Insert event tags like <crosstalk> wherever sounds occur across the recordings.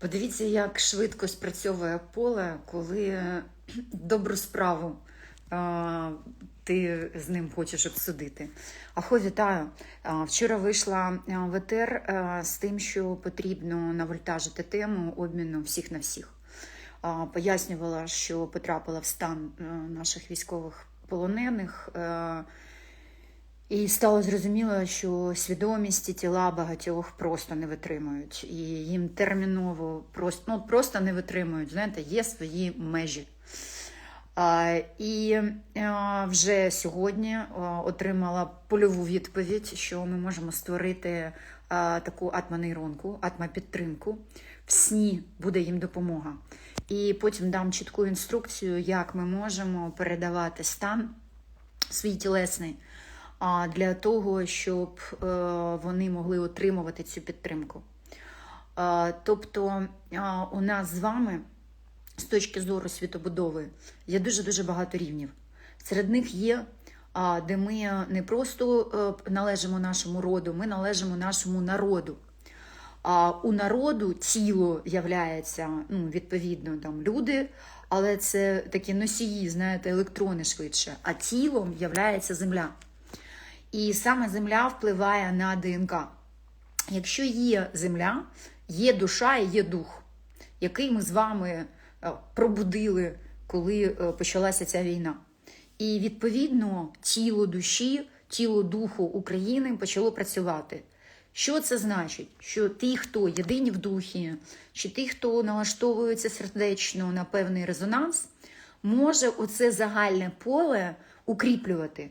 Подивіться, як швидко спрацьовує поле, коли <clears throat> добру справу а, ти з ним хочеш обсудити. Ахо, вітаю! Вчора вийшла в ЕТР з тим, що потрібно навольтажити тему обміну всіх на всіх. Пояснювала, що потрапила в стан наших військових полонених. І стало зрозуміло, що свідомість і тіла багатьох просто не витримують. І їм терміново просто, ну, просто не витримують. Знаєте, є свої межі. А, і а, вже сьогодні а, отримала польову відповідь, що ми можемо створити а, таку атмонейронку, атмопідтримку. В сні буде їм допомога. І потім дам чітку інструкцію, як ми можемо передавати стан свій тілесний для того, щоб е, вони могли отримувати цю підтримку. Тобто у нас з вами, з точки зору світобудови, є дуже-дуже багато рівнів. Серед них є, де ми не просто е, належимо нашому роду, ми належимо нашому народу. А у народу тіло являється ну, відповідно там люди, але це такі носії, знаєте, електрони швидше. А тілом являється земля. І саме земля впливає на ДНК. Якщо є земля, є душа і є дух, який ми з вами е, пробудили, коли е, почалася ця війна. І відповідно тіло душі, тіло духу України почало працювати. Що це значить? Що ті, хто єдині в духі, чи ті, хто налаштовується сердечно на певний резонанс, може оце загальне поле укріплювати.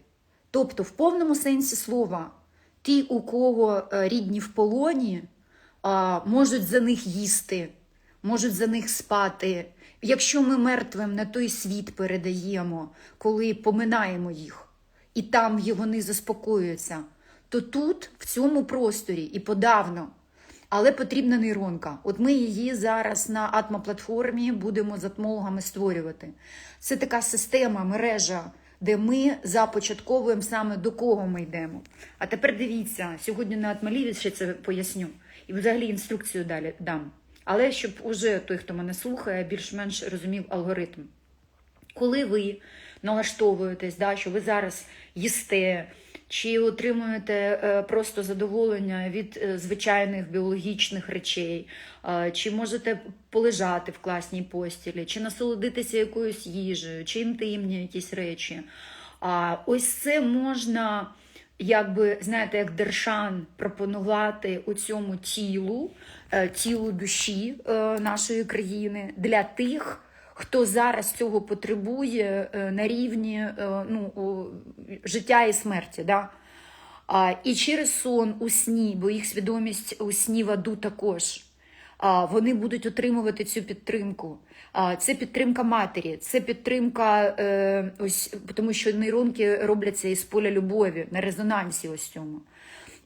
Тобто, в повному сенсі слова, ті, у кого е, рідні в полоні, можуть за них їсти, можуть за них спати. Якщо ми мертвим на той світ передаємо, коли поминаємо їх, і там вони заспокоюються, то тут, в цьому просторі, і подавно. Але потрібна нейронка. От ми її зараз на атмоплатформі будемо з атмологами створювати. Це така система, мережа, де ми започатковуємо саме до кого ми йдемо. А тепер дивіться, сьогодні на Атмаліві ще це поясню. І взагалі інструкцію далі дам. Але щоб уже той, хто мене слухає, більш-менш розумів алгоритм. Коли ви налаштовуєтесь, да, що ви зараз їсте, чи отримуєте е, просто задоволення від е, звичайних біологічних речей, чи можете полежати в класній постілі, чи насолодитися якоюсь їжею, чи інтимні якісь речі. А ось це можна, якби, знаєте, як дершан пропонувати у цьому тілу, е, тілу душі нашої країни для тих хто зараз цього потребує е, на рівні е, ну, життя і смерті. Да? І через сон у сні, бо їх свідомість у сні в аду також. Вони будуть отримувати цю підтримку. Це підтримка матері, це підтримка, е, ось, тому що нейронки робляться із поля любові на резонансі ось цьому.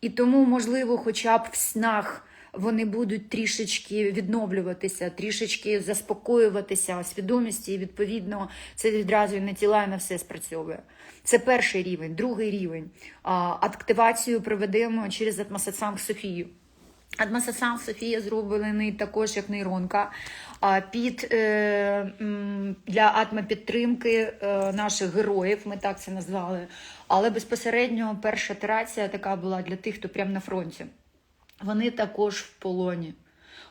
І тому, можливо, хоча б в снах вони будуть трішечки відновлюватися, трішечки заспокоюватися свідомості, і відповідно це відразу і на тіла, і на все спрацьовує. Це перший рівень, другий рівень. Активацію проведемо через Атмасацанг Софію. Адмасасан Софія зроблений також як нейронка а, під е, для атмопідтримки е, наших героїв, ми так це назвали. Але безпосередньо перша ітерація така була для тих, хто прямо на фронті. Вони також в полоні.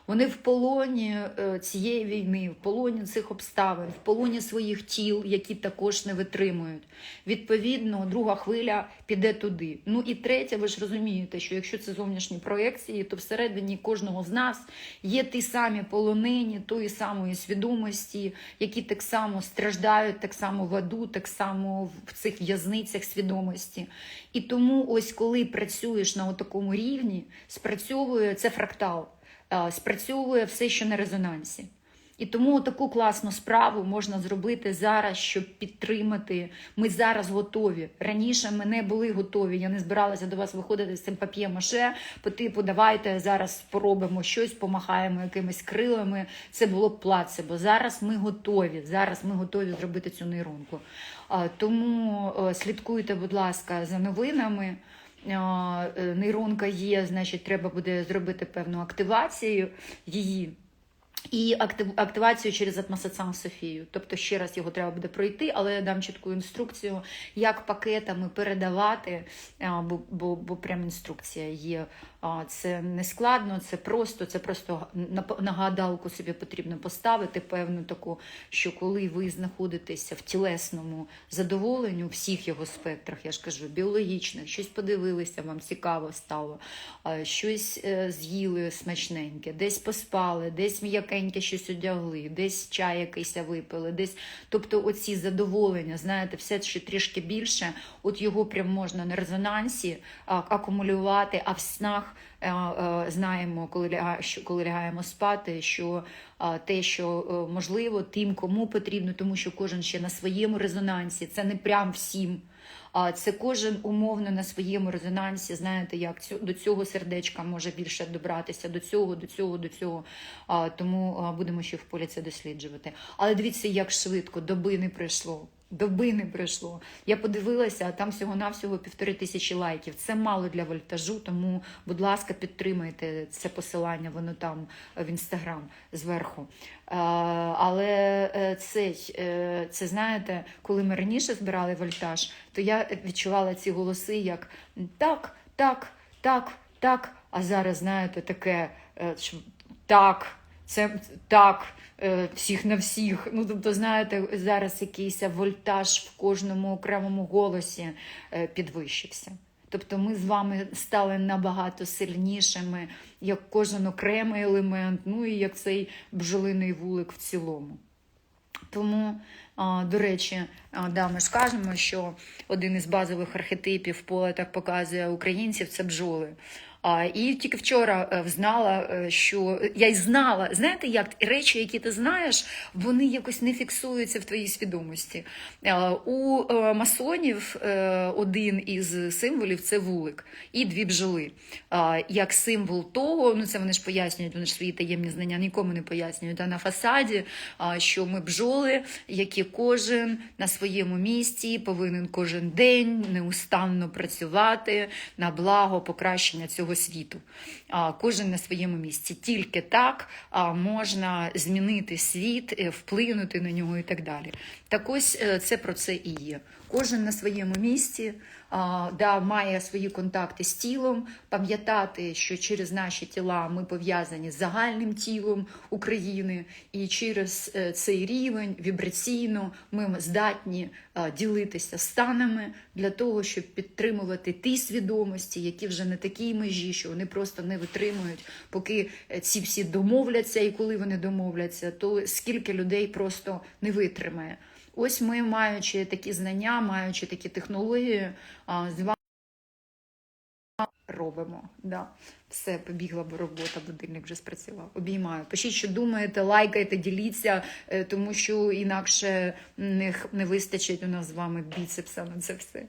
Вони в полоні е, цієї війни, в полоні цих обставин, в полоні своїх тіл, які також не витримують. Відповідно, друга хвиля піде туди. Ну і третє, ви ж розумієте, що якщо це зовнішні проекції, то всередині кожного з нас є ті самі полонені, тої самої свідомості, які так само страждають, так само в аду, так само в цих в'язницях свідомості. І тому, ось коли працюєш на такому рівні, спрацьовує це фрактал спрацьовує все, що на резонансі. І тому таку класну справу можна зробити зараз, щоб підтримати. Ми зараз готові. Раніше ми не були готові. Я не збиралася до вас виходити з цим пап'є-маше, по типу, давайте зараз поробимо щось, помахаємо якимись крилами. Це було б плацебо. Зараз ми готові. Зараз ми готові зробити цю нейронку. Тому е, слідкуйте, будь ласка, за новинами. Е, Нейронка є, значить, треба буде зробити певну активацію її. І актив, активацію через Атмасацам Софію. Тобто ще раз його треба буде пройти, але я дам чітку інструкцію, як пакетами передавати, бо, бо, бо прям інструкція є. Це не складно, це просто, це просто на- нагадалку собі потрібно поставити певну таку, що коли ви знаходитеся в тілесному задоволенні у всіх його спектрах, я ж кажу, біологічних, щось подивилися, вам цікаво стало, щось е, з'їли смачненьке, десь поспали, десь м'якеньке щось одягли, десь чай якийсь випили, десь. Тобто оці задоволення, знаєте, все ще трішки більше, от його прям можна на резонансі акумулювати, а в снах е, е, знаємо, коли, лягаємо спати, що те, що е, можливо, тим, кому потрібно, тому що кожен ще на своєму резонансі, це не прям всім. А це кожен умовно на своєму резонансі, знаєте, як до цього сердечка може більше добратися, до цього, до цього, до цього. Тому будемо ще в полі це досліджувати. Але дивіться, як швидко, доби не пройшло. Доби не пройшло. Я подивилася, а там всього-навсього півтори тисячі лайків. Це мало для вольтажу, тому, будь ласка, підтримайте це посилання, воно там е, в інстаграм зверху. Е, Але е, цей, е, це знаєте, коли ми раніше збирали вольтаж, то я відчувала ці голоси як так, так, так, так. А зараз, знаєте, таке так, це так, е, всіх на всіх. Ну, тобто, знаєте, зараз якийсь вольтаж в кожному окремому голосі е, підвищився. Тобто ми з вами стали набагато сильнішими, як кожен окремий елемент, ну і як цей бджолиний вулик в цілому. Тому, до речі, да, ми ж кажемо, що один із базових архетипів поле так показує українців це бджоли. І тільки вчора е, знала, е, що я й знала, знаєте, як речі, які ти знаєш, вони якось не фіксуються в твоїй свідомості. Е, У масонів один із символів це вулик і дві бджоли. Як символ того, ну це вони ж пояснюють, вони ж свої таємні знання нікому не пояснюють. А на фасаді, що ми бджоли, які кожен на своєму місці повинен кожен день неустанно працювати на благо покращення цього світу. А, Кожен на своєму місці. Тільки так можна змінити світ, е, вплинути на нього і так далі. Так ось е, це про це і є. Кожен на своєму місці да, має свої контакти з тілом, пам'ятати, що через наші тіла ми пов'язані з загальним тілом України, і через е, цей рівень вібраційно ми здатні ділитися станами для того, щоб підтримувати ті свідомості, які вже на такій межі, що вони просто не витримують, поки е, ці всі домовляться, і коли вони домовляться, то скільки людей просто не витримає. Ось ми, маючи такі знання, маючи такі технології, з вами робимо. Да. Все, побігла, бо робота, будильник вже спрацював. Обіймаю. Пишіть, що думаєте, лайкайте, діліться, е, тому що інакше не вистачить у нас з вами біцепса на це все.